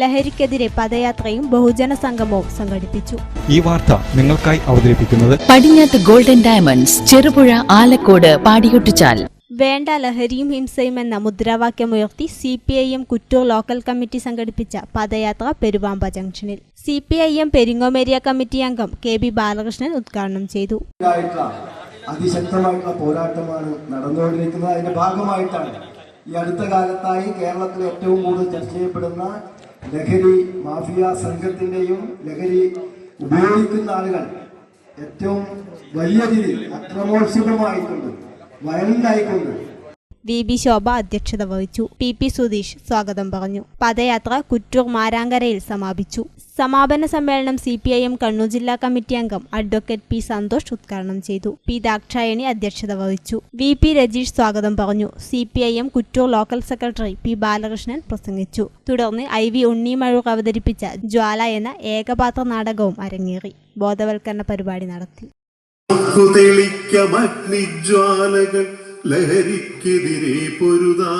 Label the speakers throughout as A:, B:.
A: ലഹരിക്കെതിരെ പദയാത്രയും ബഹുജന സംഗമവും സംഘടിപ്പിച്ചു.
B: ഈ വാർത്ത നിങ്ങൾക്കായി അവതരിപ്പിക്കുന്നത്
C: പടിഞ്ഞാത്ത് ഗോൾഡൻ ഡയമണ്ട്സ് ചെറുപുഴ ആലക്കോട് പാടിയൊട്ടിച്ചാൽ
A: വേണ്ട ലഹരിയും ഹിംസയും എന്ന മുദ്രാവാക്യമുയർത്തി C P I M Kuttoor local committee സംഘടിപ്പിച്ച പദയാത്ര പെരുവാമ്പ ജംഗ്ഷനിൽ. സി പി ഐ എം പെരിങ്ങോമേരിയ കമ്മിറ്റി അംഗം കെ ബി ബാലകൃഷ്ണൻ ഉദ്ഘാടനം ചെയ്തു.
D: അതിശക്തമായിട്ടുള്ള പോരാട്ടമാണ് നടന്നുകൊണ്ടിരിക്കുന്നത്. അതിന്റെ ഭാഗമായിട്ടാണ് ഈ അടുത്ത കാലത്തായി കേരളത്തിൽ ഏറ്റവും കൂടുതൽ ചർച്ച ചെയ്യപ്പെടുന്ന ലഹരി മാഫിയ സംഘത്തിന്റെയും ലഹരി ഉപയോഗിക്കുന്ന ആളുകൾ ഏറ്റവും വലിയ രീതിയിൽ അക്രമോത്സുകമായിക്കൊണ്ട് വയലന്റ് ആയിക്കൊണ്ട്
A: വി ബി ശോഭ അധ്യക്ഷത വഹിച്ചു. പി പി സുധീഷ് സ്വാഗതം പറഞ്ഞു. പദയാത്ര കുറ്റൂർ മാരാങ്കരയിൽ സമാപിച്ചു. സമാപന സമ്മേളനം C P I M Kannur ജില്ലാ കമ്മിറ്റി അംഗം അഡ്വക്കേറ്റ് പി സന്തോഷ് ഉദ്ഘാടനം ചെയ്തു. പി ദാക്ഷായണി അധ്യക്ഷത വഹിച്ചു. വി പി രജീഷ് സ്വാഗതം പറഞ്ഞു. C P I M Kuttoor local secretary P Balakrishnan പ്രസംഗിച്ചു. തുടർന്ന് ഐ വി ഉണ്ണിമഴൂർ അവതരിപ്പിച്ച ജ്വാല എന്ന ഏകപാത്ര നാടകവും അരങ്ങേറി. ബോധവൽക്കരണ പരിപാടി നടത്തി.
E: തെളിക്കമഗ്നിജ്വാലകൾ ലഹരിക്കെതിരെ പൊരുതാ.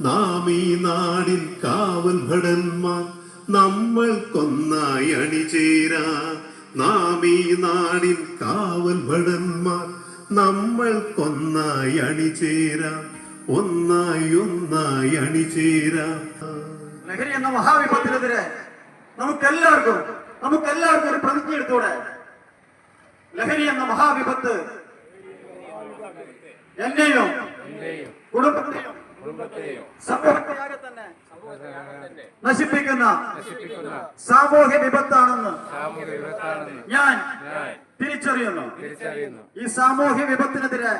E: നാം ഈ നാടിൻ കാവൽ ഭടന്മാർ നമ്മൾ കൊന്നായി അണിചേരാ. നാം ഈ നാടിൻ കാവൽ ഭടന്മാർ നമ്മൾ കൊന്നായി അണിചേരാ. ഒന്നായി ഒന്നായി അണിചേരാ.
F: ലഹരി എന്ന മഹാവിപത്തിനെതിരെ നമുക്കെല്ലാവർക്കും നമുക്കെല്ലാവർക്കും ഒരു പ്രതിജ്ഞ എടുത്തൂടെ ലഹരി എന്ന മഹാവിപത്ത് എന്നെയും കുടുംബത്തെയോ സമൂഹത്തെയാകെ തന്നെ നശിപ്പിക്കുന്ന സാമൂഹ്യ വിപത്താണെന്ന് ഞാൻ തിരിച്ചറിയുന്നു. ഈ സാമൂഹ്യ വിപത്തിനെതിരെ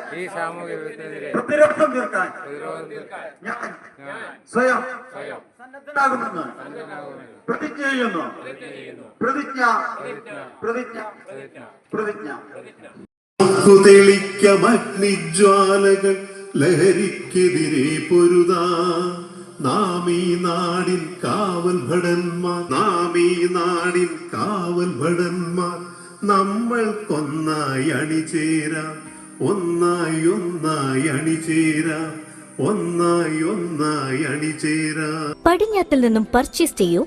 F: പ്രതിരോധം തീർക്കാൻ ഞാൻ സ്വയം സന്നദ്ധനാകുമെന്ന് പ്രതിജ്ഞ ചെയ്യുന്നു. പ്രതിജ്ഞ പ്രതിജ്ഞ പ്രതിജ്ഞ
E: തെളിക്കമഗ്നിജ്വാലകൾ ലഹരിക്കെതിരെ പൊരുതാ. നാം ഈ നാടിൻ കാവൽ ഭടന്മാർ നാം ഈ നാടിൻ കാവൽ ഭടന്മാർ. നമ്മൾ കൊന്നായി അണിചേരാ ഒന്നായി ഒന്നായി അണിചേരാ ഒന്നായി ഒന്നായി അണിചേരാ.
G: പടിഞ്ഞാത്തിൽ നിന്നും പർച്ചേസ് ചെയ്യൂ.